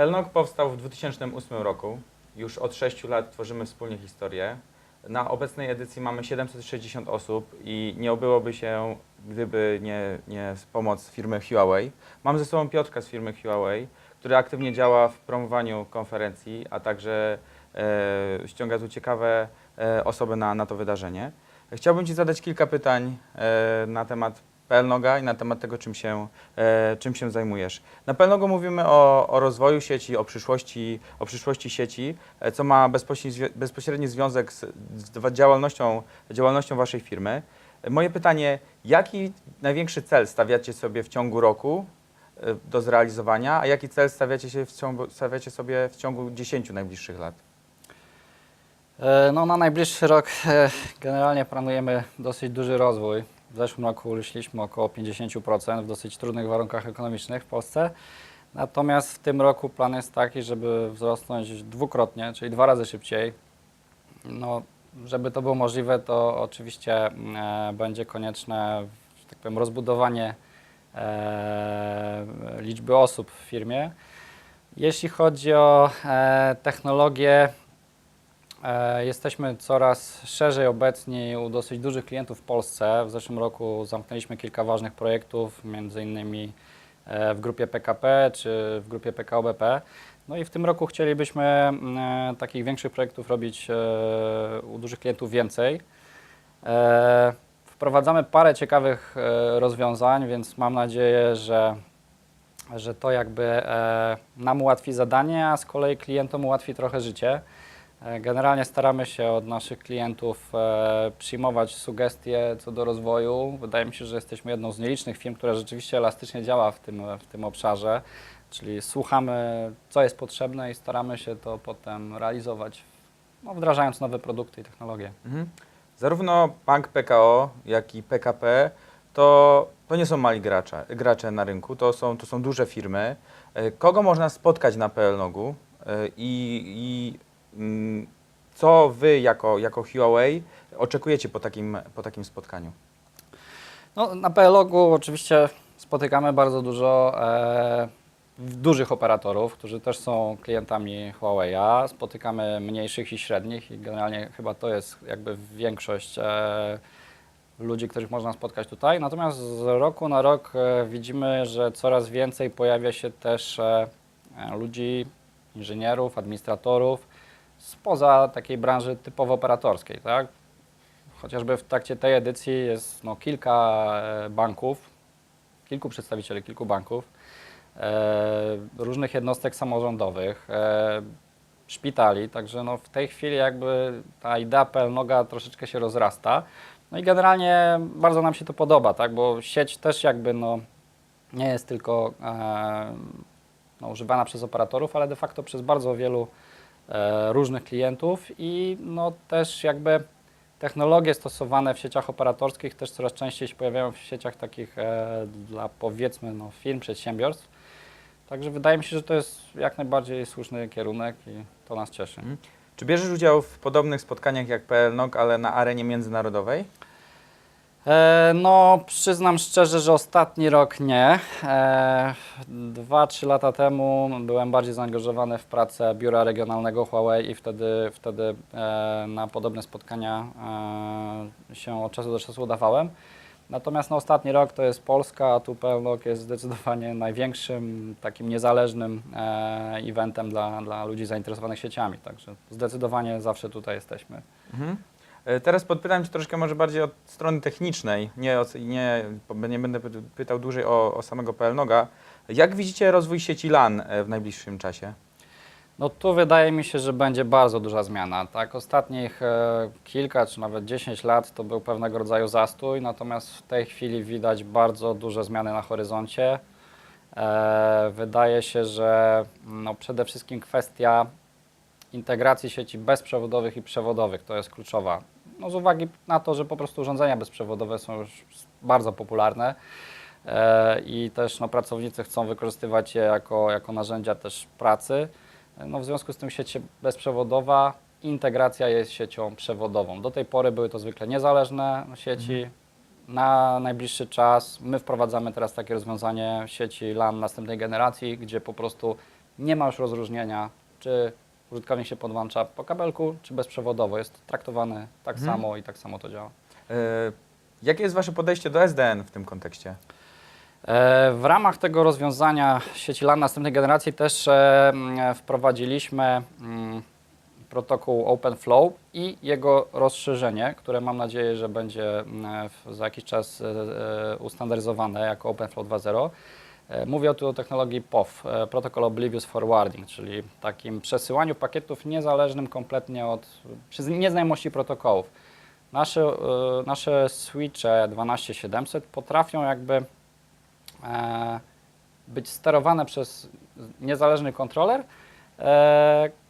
Pelnok powstał w 2008 roku. Już od 6 lat tworzymy wspólnie historię. Na obecnej edycji mamy 760 osób i nie obyłoby się, gdyby nie, nie pomoc firmy Huawei. Mam ze sobą Piotrka z firmy Huawei, który aktywnie działa w promowaniu konferencji, a także e, ściąga tu ciekawe e, osoby na, na to wydarzenie. Chciałbym Ci zadać kilka pytań e, na temat Pelnoga i na temat tego, czym się, e, czym się zajmujesz. Na Pelnogu mówimy o, o rozwoju sieci, o przyszłości, o przyszłości sieci, e, co ma bezpośredni, bezpośredni związek z, z działalnością, działalnością Waszej firmy. E, Moje pytanie, jaki największy cel stawiacie sobie w ciągu roku e, do zrealizowania, a jaki cel stawiacie, się w ciągu, stawiacie sobie w ciągu 10 najbliższych lat? E, No, na najbliższy rok e, generalnie planujemy dosyć duży rozwój. W zeszłym roku urośliśmy około 50% w dosyć trudnych warunkach ekonomicznych w Polsce. Natomiast w tym roku plan jest taki, żeby wzrosnąć dwukrotnie, czyli dwa razy szybciej. No, żeby to było możliwe, to oczywiście e, będzie konieczne że tak powiem, rozbudowanie e, liczby osób w firmie. Jeśli chodzi o e, technologię, Jesteśmy coraz szerzej obecni u dosyć dużych klientów w Polsce. W zeszłym roku zamknęliśmy kilka ważnych projektów, między innymi e, w grupie PKP czy w grupie PKO BP. No i w tym roku chcielibyśmy mm, e, takich większych projektów robić e, u dużych klientów więcej. E, Wprowadzamy parę ciekawych e, rozwiązań, więc mam nadzieję, że, że to jakby e, nam ułatwi zadanie, a z kolei klientom ułatwi trochę życie. E, Generalnie staramy się od naszych klientów e, przyjmować sugestie co do rozwoju. Wydaje mi się, że jesteśmy jedną z nielicznych firm, która rzeczywiście elastycznie działa w tym, w tym obszarze, czyli słuchamy, co jest potrzebne i staramy się to potem realizować, no, wdrażając nowe produkty i technologie. Mhm. Zarówno Bank PKO, jak i PKP to, to nie są mali gracze, gracze na rynku, to są, to są duże firmy. E, Kogo można spotkać na PLNogu i, i co Wy jako, jako Huawei oczekujecie po takim, po takim spotkaniu? No, na PLOG-u oczywiście spotykamy bardzo dużo e, dużych operatorów, którzy też są klientami Huawei'a. Spotykamy mniejszych i średnich i generalnie chyba to jest jakby większość e, ludzi, których można spotkać tutaj. Natomiast z roku na rok e, widzimy, że coraz więcej pojawia się też e, ludzi, inżynierów, administratorów spoza takiej branży typowo operatorskiej, tak? Chociażby w trakcie tej edycji jest no, kilka e, banków, kilku przedstawicieli kilku banków, e, różnych jednostek samorządowych, e, szpitali, także no, w tej chwili jakby ta idea PLNoga troszeczkę się rozrasta. No i generalnie bardzo nam się to podoba, tak? bo sieć też jakby no, nie jest tylko e, no, używana przez operatorów, ale de facto przez bardzo wielu różnych klientów i no, też jakby technologie stosowane w sieciach operatorskich też coraz częściej się pojawiają w sieciach takich e, dla powiedzmy no, firm, przedsiębiorstw. Także wydaje mi się, że to jest jak najbardziej słuszny kierunek i to nas cieszy. Mhm. Czy bierzesz udział w podobnych spotkaniach jak PLNOG, ale na arenie międzynarodowej? E, no, przyznam szczerze, że ostatni rok nie. E, Dwa, trzy lata temu byłem bardziej zaangażowany w pracę biura regionalnego Huawei i wtedy, wtedy e, na podobne spotkania się od czasu do czasu udawałem. Natomiast no, ostatni rok to jest Polska, a tu Pelnok jest zdecydowanie największym takim niezależnym eventem dla, dla ludzi zainteresowanych sieciami. Także zdecydowanie zawsze tutaj jesteśmy. Mhm. E, Teraz podpytam Cię troszkę może bardziej od strony technicznej, nie, o, nie, nie będę py- pytał dłużej o, o samego PLNoga. Jak widzicie rozwój sieci LAN e, w najbliższym czasie? No tu wydaje mi się, że będzie bardzo duża zmiana. Tak, ostatnich e, kilka czy nawet 10 lat to był pewnego rodzaju zastój, natomiast w tej chwili widać bardzo duże zmiany na horyzoncie. Wydaje się, że no, przede wszystkim kwestia integracji sieci bezprzewodowych i przewodowych to jest kluczowa. No, z uwagi na to, że po prostu urządzenia bezprzewodowe są już bardzo popularne e, i też no, pracownicy chcą wykorzystywać je jako, jako narzędzia też pracy. No, w związku z tym sieć bezprzewodowa, integracja jest siecią przewodową. Do tej pory były to zwykle niezależne sieci. Na najbliższy czas my wprowadzamy teraz takie rozwiązanie sieci LAN następnej generacji, gdzie po prostu nie ma już rozróżnienia, czy użytkownik się podłącza po kabelku, czy bezprzewodowo. Jest to traktowane tak Mhm. samo i tak samo to działa. E, Jakie jest Wasze podejście do SDN w tym kontekście? E, W ramach tego rozwiązania sieci LAN następnej generacji też e, m, wprowadziliśmy mm, protokół OpenFlow i jego rozszerzenie, które mam nadzieję, że będzie mm, w- za jakiś czas e, e, ustandaryzowane jako OpenFlow 2.0. E, Mówię tu o technologii POF, e, Protocol Oblivious Forwarding, czyli takim przesyłaniu pakietów niezależnym kompletnie od nieznajomości protokołów. Nasze, e, nasze switche 12700 potrafią jakby być sterowane przez niezależny kontroler,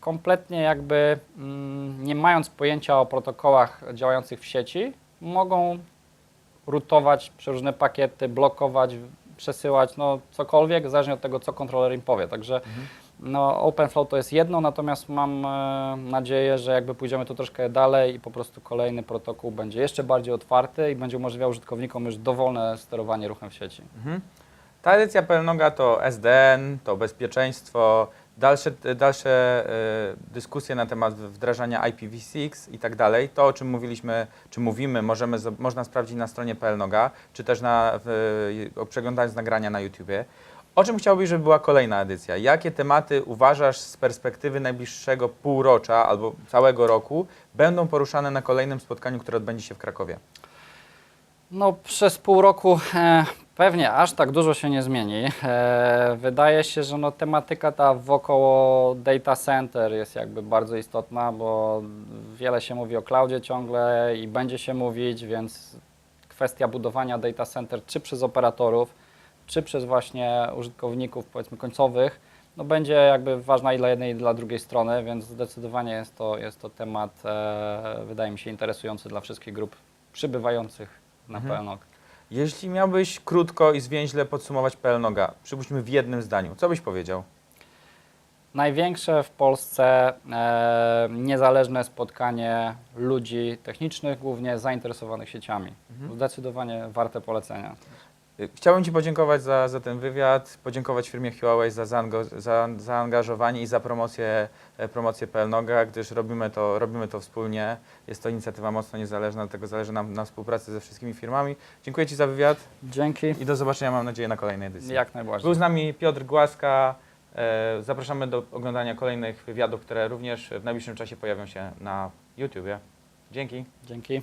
kompletnie jakby mm, nie mając pojęcia o protokołach działających w sieci, mogą rutować przeróżne pakiety, blokować, przesyłać, no cokolwiek, zależnie od tego, co kontroler im powie. Także no, OpenFlow to jest jedno, natomiast mam e, nadzieję, że jakby pójdziemy tu troszkę dalej i po prostu kolejny protokół będzie jeszcze bardziej otwarty i będzie umożliwiał użytkownikom już dowolne sterowanie ruchem w sieci. Mhm. Ta edycja Pelnoga to SDN, to bezpieczeństwo, dalsze, dalsze e, dyskusje na temat wdrażania IPv6 i tak dalej. To, o czym mówiliśmy, czy mówimy, możemy, można sprawdzić na stronie Pelnoga, czy też na, o- przeglądając nagrania na YouTubie. O czym chciałbyś, żeby była kolejna edycja? Jakie tematy uważasz z perspektywy najbliższego półrocza albo całego roku będą poruszane na kolejnym spotkaniu, które odbędzie się w Krakowie? No, przez pół roku e, pewnie aż tak dużo się nie zmieni. E, wydaje się, że no, tematyka ta wokoło data center jest jakby bardzo istotna, bo wiele się mówi o cloudzie ciągle i będzie się mówić, więc kwestia budowania data center czy przez operatorów, czy przez właśnie użytkowników powiedzmy końcowych, no będzie jakby ważna i dla jednej i dla drugiej strony, więc zdecydowanie jest to, jest to temat, e, wydaje mi się, interesujący dla wszystkich grup przybywających na Mhm. Jeśli miałbyś krótko i zwięźle podsumować Pelnoga, przypuśćmy w jednym zdaniu, co byś powiedział? Największe w Polsce e, niezależne spotkanie ludzi technicznych, głównie zainteresowanych sieciami. Mhm. Zdecydowanie warte polecenia. Chciałbym Ci podziękować za, za ten wywiad, podziękować firmie Huawei za, zaango- za zaangażowanie i za promocję, e, promocję Pelnoga, gdyż robimy to, robimy to wspólnie. Jest to inicjatywa mocno niezależna, dlatego zależy nam na współpracy ze wszystkimi firmami. Dziękuję Ci za wywiad Dzięki. i do zobaczenia, mam nadzieję, na kolejnej edycji. Jak najbardziej. Był z nami Piotr Głaska. E, Zapraszamy do oglądania kolejnych wywiadów, które również w najbliższym czasie pojawią się na YouTubie. Dzięki. Dzięki.